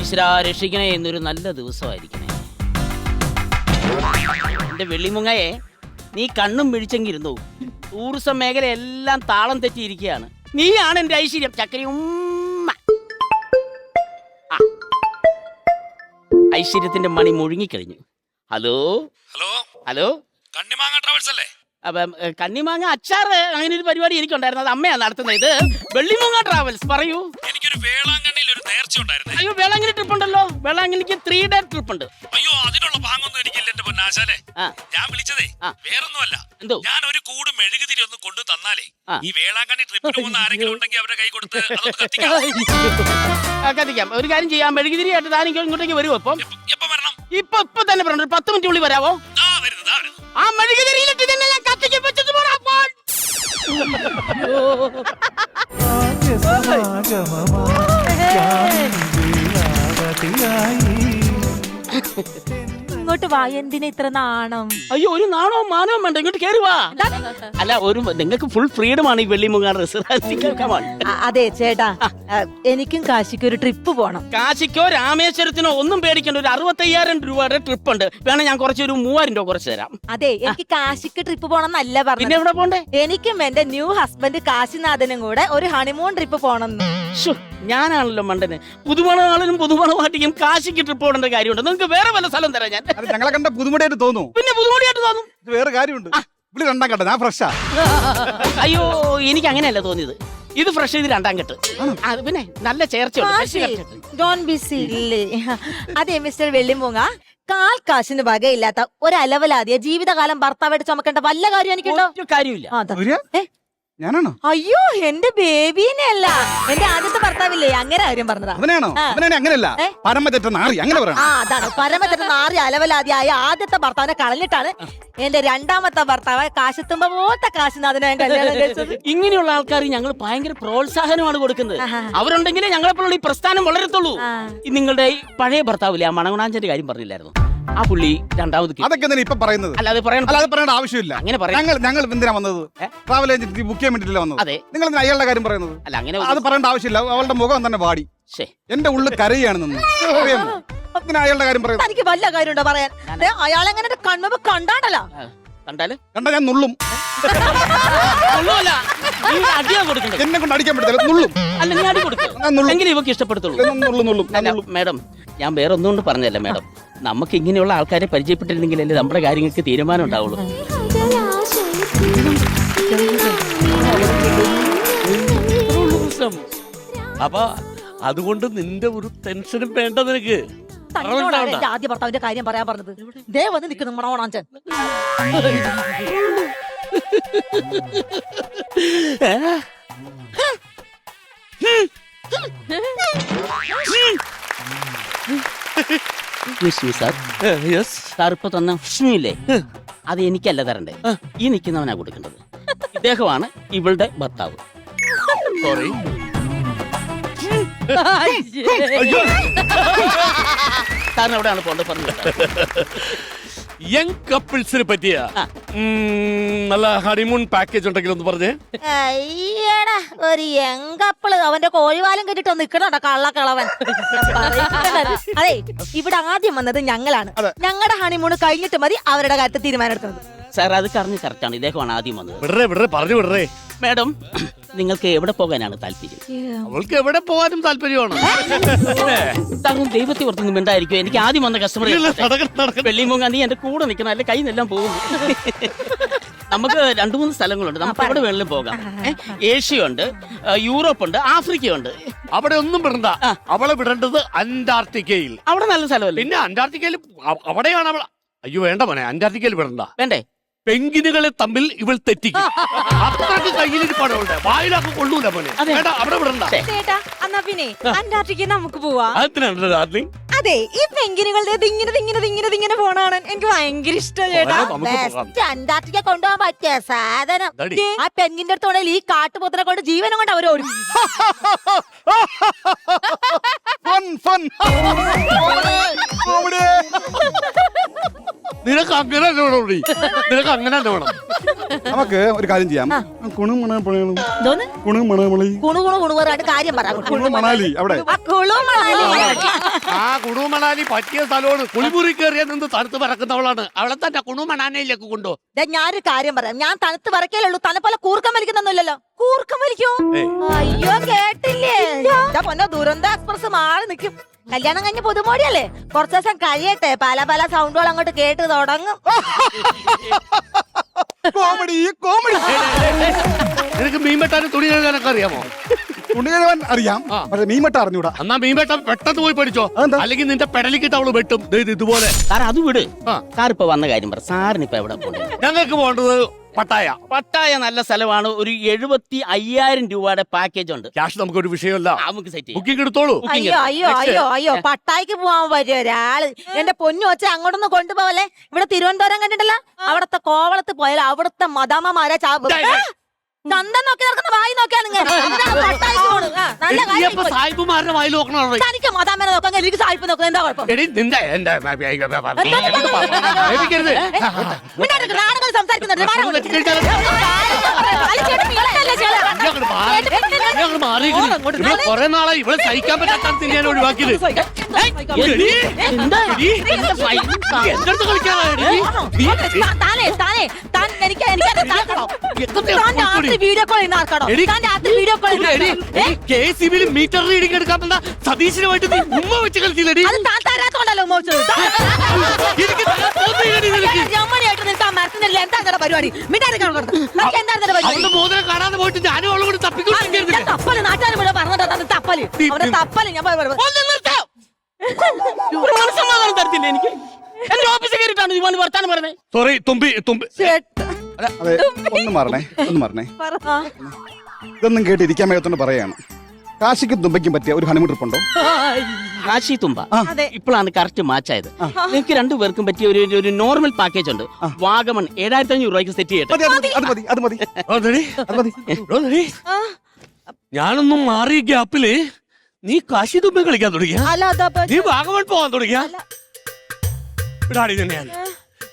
ഈശ്വരാ രക്ഷിക്കണേ എന്നൊരു നല്ല ദിവസമായിരിക്കണേ. എന്റെ വെള്ളിമുങ്ങയെ നീ കണ്ണും പിഴിച്ചെങ്കിരുന്നു ടൂറിസം മേഖല എല്ലാം താളം തെറ്റിയിരിക്കുകയാണ് നീയാണ് എന്റെ ഐശ്വര്യം ചക്കരി ഉമ്മ. ഐശ്വര്യത്തിന്റെ മണി മുഴുങ്ങിക്കഴിഞ്ഞു ഹലോ? ഹലോ? ഹലോ? കണ്ണിമാങ്ങ ട്രാവൽസ് അല്ലേ? അപ്പം കണ്ണിമാങ്ങ അച്ചാറ് അങ്ങനെ ഒരു പരിപാടി എനിക്കുണ്ടായിരുന്നു. അത് അമ്മയാണ് നടത്തുന്നത്. ഇത് വെള്ളിമുങ്ങ ട്രാവൽസ് പറയൂ. എനിക്കൊരു വേളാങ്കണ്ണിയിൽ ഒരു നേർച്ച ഉണ്ടായിരുന്നു. അയ്യോ വേളാങ്കണ്ണി ട്രിപ്പ് ഉണ്ടല്ലോ. വേളാങ്കണ്ണിക്ക് ത്രീ ഡേ ട്രിപ്പ് ഉണ്ട്. അയ്യോ അതിനുള്ള ഭാഗമൊന്നും എനിക്കില്ല എന്റെ പൊന്നാശാലേ ഞാൻ വിളിച്ചതേ. വേറൊന്നുമല്ല. എന്തോ? ഞാൻ ഒരു കൂട് മെഴുകുതിരി ഒന്ന് കൊണ്ടു തന്നാലേ ഈ വേളാങ്കണ്ണി ട്രിപ്പിന് പോകുന്ന ആരെങ്കിലും ഉണ്ടെങ്കിൽ അവരെ കൈ കൊടുത്ത് അതൊന്ന് കത്തിക്കാം. ആ, കത്തിക്കാം. ഒരു കാര്യം ചെയ്യാം. മെഴുകുതിരിയായിട്ട് ഞാൻ ഇങ്ങോട്ടേക്ക് വരുമോ എപ്പ വരണം? ഇപ്പൊ ഇപ്പൊ തന്നെ പറഞ്ഞു പത്ത് മിനിറ്റ് ഉള്ളിൽ വരാവോ? ആ വരുന്നത് ആ വരുന്നത് ആ മെഴുകുതിരിയിലിട്ട് തന്നെ ഞാൻ കത്തിക്ക് വെച്ചിട്ട് പോടാ അപ്പോൾ ഇങ്ങോട്ട് വാ എന്തിനാ ഇത്ര നാണം? അയ്യോ ഒരു നാണവും മാനവും വേണ്ട ഇങ്ങോട്ട് കയറി വാ. അല്ല ഒരു നിങ്ങൾക്ക് ഫുൾ ഫ്രീഡം ആണ് ഈ വെള്ളിമുങ്ങാട് റിസർവ് അ- അതെ ചേട്ടാ. എനിക്കും കാശിക്ക് ഒരു ട്രിപ്പ് പോണം. കാശിക്കോ രാമേശ്വരത്തിനോ ഒന്നും പേടിക്കണ്ട ഒരു അറുപത്തയ്യായിരം രൂപയുടെ ട്രിപ്പ് ഉണ്ട്. വേണേ ഞാൻ കുറച്ച് ഒരു മൂവായിരം രൂപ കുറച്ച് തരാം. അതെ എനിക്ക് കാശിക്ക് ട്രിപ്പ് പോണം എന്നല്ല പറഞ്ഞു പറഞ്ഞത് എവിടെ പോണ്ടേ? എനിക്കും എന്റെ ന്യൂ ഹസ്ബൻഡ് കാശിനാഥനും കൂടെ ഒരു ഹണിമൂൺ ട്രിപ്പ് പോണം ശ്ശോ, ഞാനാണല്ലോ മണ്ടന്. പുതുമണ ആളിനും പുതുമണ പാട്ടിക്കും കാശിക്ക് ട്രിപ്പ് പോകേണ്ട കാര്യമുണ്ട്. നിങ്ങൾക്ക് വേറെ വല്ല സ്ഥലം തരാം ഞാൻ. അത് ഞങ്ങളെ കണ്ട പുതുമടിയായിട്ട് തോന്നുന്നു. പിന്നെ പുതുമണിയായിട്ട് തോന്നും. ഇത് വേറെ കാര്യമുണ്ട്. ഇവിടെ രണ്ടാം കണ്ട ഞാൻ ഫ്രഷാ അയ്യോ എനിക്ക് അങ്ങനെയല്ല തോന്നിയത്. ഇത് ഫ്രഷ് ചെയ്ത് രണ്ടാം കെട്ട് അത് പിന്നെ നല്ല ചേർച്ചയുണ്ട്. ഡോൺ ബി സില്ലി അതെ മിസ്റ്റർ വെള്ളിമൂങ്ങ. കാൽ കാശിന് വകയില്ലാത്ത ഒരു അലവലാതിയ ജീവിതകാലം ഭർത്താവായിട്ട് ചുമക്കേണ്ട വല്ല കാര്യം എനിക്കുണ്ടോ? ഒരു കാര്യമില്ല ഒരു- ഏ? ഞാനാണോ? അയ്യോ എന്റെ ബേബീനെ അല്ല എന്റെ ആദ്യത്തെ ഭർത്താവില്ലേ? അങ്ങനെ ആരും പറഞ്ഞതാ. അവനാണോ. അവനാണ് അങ്ങനെയല്ല? പരമതെറ്റ നാറി അങ്ങനെ പറയണം. ആ അതാണ്. പരമത്തിന് നാറി അലവലാതിയായ ആദ്യത്തെ ഭർത്താവിനെ കളഞ്ഞിട്ടാണ് എന്റെ രണ്ടാമത്തെ ഭർത്താവ് കാശത്തുമ്പ പോലത്തെ കാശിനാഥനെ കല്യാണം കഴിച്ചത്. ഇങ്ങനെയുള്ള ആൾക്കാർ ഞങ്ങൾ ഭയങ്കര പ്രോത്സാഹനമാണ് കൊടുക്കുന്നത്. അവരുണ്ടെങ്കിലേ ഞങ്ങളെപ്പോലുള്ള ഈ പ്രസ്ഥാനം വളരത്തുള്ളൂ. നിങ്ങളുടെ പഴയ ഭർത്താവില്ലേ? ആ മണകുണാഞ്ചന്റെ കാര്യം പറഞ്ഞില്ലായിരുന്നു. ആ പുള്ളി രണ്ടാമത് കി- അതൊക്കെ എന്തിനാ ഇപ്പൊ പറയുന്നത്? അല്ലാതെ പറയണം. അല്ലാതെ പറയേണ്ട ആവശ്യമില്ല. അങ്ങനെ പറയാം ഞങ്ങൾ ഞങ്ങൾ എന്തിനാ വന്നത്? ട്രാവൽ ഏജൻസി ബുക്ക് ചെയ്യാൻ വേണ്ടിയിട്ടില്ല വന്നത്? അതെ. നിങ്ങൾ എന്തിനാ അയാളുടെ കാര്യം പറയുന്നത്? അല്ല അങ്ങനെ അത് പറയേണ്ട ആവശ്യമില്ല. അവളുടെ മുഖം തന്നെ പാടി ശ്ശേ. എന്റെ ഉള്ളിൽ കരയാണ് നിന്ന്. അറിയാമോ? എന്തിനാ അയാളുടെ കാര്യം പറയുന്നത്? തനിക്ക് വല്ല കാര്യമുണ്ടോ പറയാൻ? ദേ, അയാളെങ്ങനെ എന്റെ കണ്ണുമ്പോ കണ്ടാണ്ടല്ലോ? ആ, കണ്ടാൽ? കണ്ട ഞാൻ നുള്ളും. ഒന്നുമല്ല നീ അടിയാ കൊടുക്കണ്ടേ? എന്നെ കൊണ്ട് അടിക്കാൻ പറ്റത്തില്ല നുള്ളും. അല്ല നീ അടി കൊടുക്കും ഞാൻ നുള്ളും. എങ്കിലും ഇവക്ക് ഇഷ്ടപ്പെടുത്തുള്ളൂ. നുള്ളും നുള്ളും. ഞാൻ അല്ല നുള്ളും. മാഡം ഞാൻ വേറെ ഒന്നും കൊണ്ട് പറഞ്ഞല്ല മാഡം. നമുക്ക് ഇങ്ങനെയുള്ള ആൾക്കാരെ പരിചയപ്പെട്ടിരുന്നെങ്കിലല്ലേ നമ്മുടെ കാര്യങ്ങൾക്ക് തീരുമാനം ഉണ്ടാവുള്ളൂ. അപ്പൊ അതുകൊണ്ട് നിന്റെ ഒരു ടെൻഷനും വേണ്ട നിനക്ക്. തന്നോടാണ് എന്റെ ആദ്യ ഭർത്താവിന്റെ കാര്യം പറയാൻ പറഞ്ഞത്. ദേ വന്ന് നിൽക്കുന്നു മണോണാഞ്ചൻ സാർ യെസ് സാർ ഇപ്പൊ തന്ന ഇല്ലേ അത് എനിക്കല്ല തരണ്ടേ. ഈ നിൽക്കുന്നവനാ കൊടുക്കേണ്ടത്. ഇദ്ദേഹമാണ് ഇവളുടെ ഭർത്താവ്. സോറി സാറിന് എവിടെയാണ് പോകേണ്ടത് പറഞ്ഞു. യങ് കപ്പിൾസിനെ പറ്റിയ? ഉം, നല്ല ഹണിമൂൺ പാക്കേജ് ഉണ്ടെങ്കിൽ ഒന്ന് പറഞ്ഞേ. അയ്യടാ ഒരു എങ്കപ്പിൾ അവന്റെ കോഴിവാലം കെട്ടിട്ട് നിക്കണോട്ടോ കള്ളക്കളവൻ? അതെ ഇവിടെ ആദ്യം വന്നത് ഞങ്ങളാണ്. ഞങ്ങളുടെ ഹണിമൂൺ കഴിഞ്ഞിട്ട് മതി അവരുടെ കാര്യത്തിൽ തീരുമാനം എടുത്തത് സാർ അത് കറഞ്ഞ് കറക്റ്റാണ് ഇദ്ദേഹമാണ് ആദ്യം വന്നത്. വിടറേ വിടറേ പറഞ്ഞു വിടറേ. മാഡം നിങ്ങൾക്ക് എവിടെ പോകാനാണ് താല്പര്യം? അവൾക്ക് എവിടെ പോകാനും താല്പര്യമാണ്. താങ്കൾ ദൈവത്തെ ഓർത്തൊന്നും മിണ്ടായിരിക്കും എനിക്ക് ആദ്യം വന്ന കസ്റ്റമർ വെള്ളി മൂങ്ങാ. വെള്ളിമൂങ്ങ നീ എന്റെ കൂടെ നിൽക്കണം അല്ലെ കൈ നിന്നെല്ലാം പോകുന്നു നമുക്ക് രണ്ടു മൂന്ന് സ്ഥലങ്ങളുണ്ട്. നമുക്ക് എവിടെ വേണമെങ്കിലും പോകാം. ഏ, ഏഷ്യയുണ്ട് ഉണ്ട് യൂറോപ്പുണ്ട് ആഫ്രിക്കയുണ്ട്. അവിടെ ഒന്നും വിടണ്ട അവളെ വിടേണ്ടത് അന്റാർട്ടിക്കയിൽ. അവിടെ നല്ല സ്ഥലമല്ലേ? പിന്നെ അന്റാർട്ടിക്കയിൽ അവ- അവിടെയാണ് അവൾ അയ്യോ വേണ്ട മോനെ. അന്റാർട്ടിക്കയിൽ വിടണ്ട. വേണ്ടേ? പെങ്കിനുകളെ തമ്മിൽ ഇവൾ തെറ്റിക്കും അത്രയ്ക്ക് കയ്യിലിരിപ്പാണ് അവളുടെ വായിലാക്ക് കൊള്ളൂല പോലെ. വേണ്ട അവിടെ വിടണ്ട. ചേട്ടാ എന്നാ പിന്നെ അന്റാർട്ടിക്ക നമുക്ക് പോവാ ഡാർലിംഗ് അതെ ഈ പെങ്കിനുകളുടെ ഇങ്ങനെ ഇങ്ങനെ ഇങ്ങനെ ഇങ്ങനെ പോണാണ് എനിക്ക് ഭയങ്കര ഇഷ്ടം ചേട്ടാ. ബെസ്റ്റ് അന്റാർട്ടിക്ക കൊണ്ടുപോകാൻ പറ്റിയ സാധനം ആ പെങ്കിന്റെ അടുത്തോടെ ഈ കാട്ടുപോത്തിനെ കൊണ്ട് ജീവനം കൊണ്ട് അവർ ഓടി ഫൺ ഫൺ നിനക്ക് അങ്ങനെ തന്നെ വേണം. നിനക്ക് അങ്ങനെ തന്നെ വേണം? നമുക്ക് ഒരു കാര്യം ചെയ്യാം. കുണുമണ പണികളും എന്തോന്ന് കുണു മണമളി കുണു കുണു കുണു കാര്യം പറ. കുണു മണാലി അവിടെ. ആ കുളു മണാലി. ആ കുണുമണാലി പറ്റിയ സ്ഥലമാണ്. കുളിമുറി കയറിയ നിന്ന് തണുത്ത് പറക്കുന്നവളാണ്. അവളെ തന്നെ കുണുമണാനയിലേക്ക് കൊണ്ടു ദേ, ഞാനൊരു കാര്യം പറയാം. ഞാൻ തണുത്ത് വരക്കേ ഉള്ളൂ. തന്നെ പോലെ കൂർക്കം വലിക്കുന്നൊന്നുമില്ലല്ലോ. കൂർക്കം വലിക്കോ. ഏയ്. അയ്യോ കേട്ടില്ലേ? എന്റെ പൊന്നോ ദുരന്ത എക്സ്പ്രസ് മാറി നിൽക്കും കല്യാണം കഴിഞ്ഞ പുതുമോടിയല്ലേ? കുറച്ചു ദിവസം കഴിയട്ടെ. പല പല സൗണ്ടുകൾ അങ്ങോട്ട് കേട്ട് തുടങ്ങും. കോമഡി കോമഡി നിനക്ക് മീൻ വെട്ടാനും തുണി കഴുകാനൊക്കെ അറിയാമോ? തുണി കഴുകാൻ അറിയാം. പക്ഷെ മീൻ വെട്ടാ അറിഞ്ഞൂടാ. എന്നാ മീൻ പെട്ടെന്ന് പോയി പഠിച്ചോ. അതെന്താ? അല്ലെങ്കിൽ നിന്റെ പെടലിക്കിട്ട് അവൾ വെട്ടും. ദേ ഇത് ഇതുപോലെ. സാർ അത് വിട്. ആ. സാർ ഇപ്പൊ വന്ന കാര്യം പറ. സാറിന് ഇപ്പൊ എവിടെ പോകണം ഞങ്ങൾക്ക് പോകേണ്ടത് പട്ടായ. പട്ടായ നല്ല സ്ഥലമാണ്. ഒരു എഴുപത്തി അയ്യായിരം രൂപയുടെ പാക്കേജ് ഉണ്ട്. ക്യാഷ് നമുക്ക് ഒരു വിഷയമല്ല നമുക്ക് സെറ്റ് ബുക്കിംഗ് എടുത്തോളൂ. അയ്യോ അയ്യോ അയ്യോ അയ്യോ. പട്ടായക്ക് പോവാൻ പറ്റിയ ഒരാൾ. എന്റെ പൊന്നു വെച്ച അങ്ങോട്ടൊന്ന് കൊണ്ടുപോവല്ലേ? ഇവിടെ തിരുവനന്തപുരം കണ്ടിട്ടല്ല? അവിടത്തെ കോവളത്ത് പോയാൽ അവിടുത്തെ മദാമ്മമാരെ ചാ നന്ദം. ചന്തം നോക്കി നടക്കുന്ന വായി നോക്കിയാ നിങ്ങൾ നല്ല കാര്യം അപ്പൊ സായിപ്പുമാരുടെ വായിൽ നോക്കണോ തനിക്ക് മാതാമേനെ നോക്കാൻ എനിക്ക് സായിപ്പ് നോക്കുന്നത് എന്താ കുഴപ്പം എടി നിന്റെ എന്റെ നാടകം സംസാരിക്കുന്നുണ്ട് മാറാൻ നാളെ. ഇവിടെ സഹിക്കാൻ പറ്റാത്ത ഞാൻ ഒഴിവാക്കിയത്. മീറ്റർ റീഡിംഗ് എടുക്കാൻ സതീശനുമായിട്ട് ഉമ്മ വെച്ച് കളിച്ചില്ലടി എനിക്ക് മരത്തിനില്ല? എന്താ പരിപാടി? കാണാതെ പോയിട്ട് ഞാനും അവളും കൂടി ഞാൻ തപ്പൽ നാട്ടുകാരും പറഞ്ഞിട്ട് തപ്പൽ. അവന്റെ തപ്പൽ ഞാൻ തരത്തില്ല എനിക്ക്? എന്റെ ഓഫീസിൽ കയറിയിട്ടാണ് ഇവൻ വർത്താനം പറഞ്ഞത് സോറി തുമ്പി തുമ്പി. ചേട്ടാ, അതെ ഒന്ന് മാറണേ ഒന്ന് മാറണേ. ഇതൊന്നും കേട്ടിരിക്കാൻ മേഖത്തോണ്ട് പറയാണ്. കാശിക്കും തുമ്പയ്ക്കും പറ്റിയ ഒരു ഹണിമൂൺ ട്രിപ്പ് ഉണ്ടോ? കാശി തുമ്പ. അതെ. ഇപ്പോഴാണ് കറക്റ്റ് മാച്ച് ആയത്. നിങ്ങൾക്ക് രണ്ടുപേർക്കും പറ്റിയ ഒരു ഒരു നോർമൽ പാക്കേജ് ഉണ്ട്. വാഗമൺ ഏഴായിരത്തി അഞ്ഞൂറ് രൂപയ്ക്ക് സെറ്റ് ചെയ്യട്ടെ. മതി അത് മതി അത് മതി അത് മതി. അതെടി, അത് മതി. അതെടി. ആ. ഞാനൊന്നും മാറിയ ഗ്യാപ്പിൽ നീ കാശി തുമ്പ കളിക്കാൻ തുടങ്ങിയ? അല്ല അതാ നീ വാഗമൺ പോവാൻ തുടങ്ങിയ? വിടാടി നിന്നെ ഞാൻ.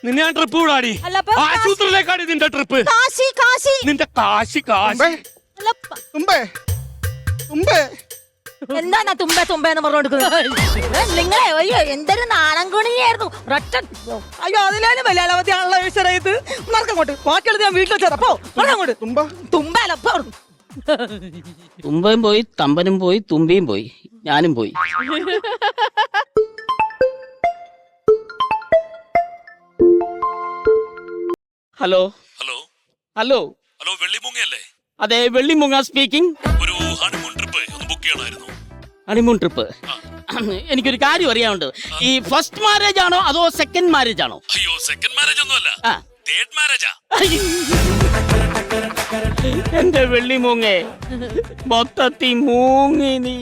നിന്നെ ഞാൻ ട്രിപ്പ് വിടാടി. അല്ല, അപ്പൊ ആശുപത്രിയിലേക്കാടി നിന്റെ ട്രിപ്പ് കാശി കാശി. നിന്റെ കാശി കാശി. തുമ്പേ. തുമ്പേ. തുമ്പേ. എന്താണ് തുമ്പ തുമ്പ എന്ന് പറഞ്ഞുകൊടുക്കുന്നത് നിങ്ങളെ അയ്യോ എന്തൊരു നാണം കുണിയായിരുന്നു ഒരൊറ്റ അയ്യോ അതിലും വലിയ അലവധിയാണല്ലോ ഈശ്വര ഇത്. നടക്കങ്ങോട്ട് ബാക്കിയുള്ളത് ഞാൻ വീട്ടിൽ വെച്ചാ അപ്പോ നടക്കങ്ങോട്ട് തുമ്പ? തുമ്പ പോ. തുമ്പയും പോയി തമ്പനും പോയി തുമ്പിയും പോയി. ഞാനും പോയി. ഹലോ. ഹലോ. ഹലോ. ഹലോ വെള്ളിമുങ്ങയല്ലേ? അതെ വെള്ളിമുങ്ങ സ്പീക്കിംഗ് ഹണിമൂൺ ട്രിപ്പ് എനിക്കൊരു കാര്യം അറിയാനുണ്ട്. ഈ ഫസ്റ്റ് മാരേജ് ആണോ അതോ സെക്കൻഡ് മാരേജ് ആണോ? അയ്യോ സെക്കൻഡ് മാരേജ് ഒന്നുമല്ല. തേർഡ് മാരേജാ എന്റെ വെള്ളിമൂങ്ങേ മൊത്തത്തി മൂങ്ങി നീ.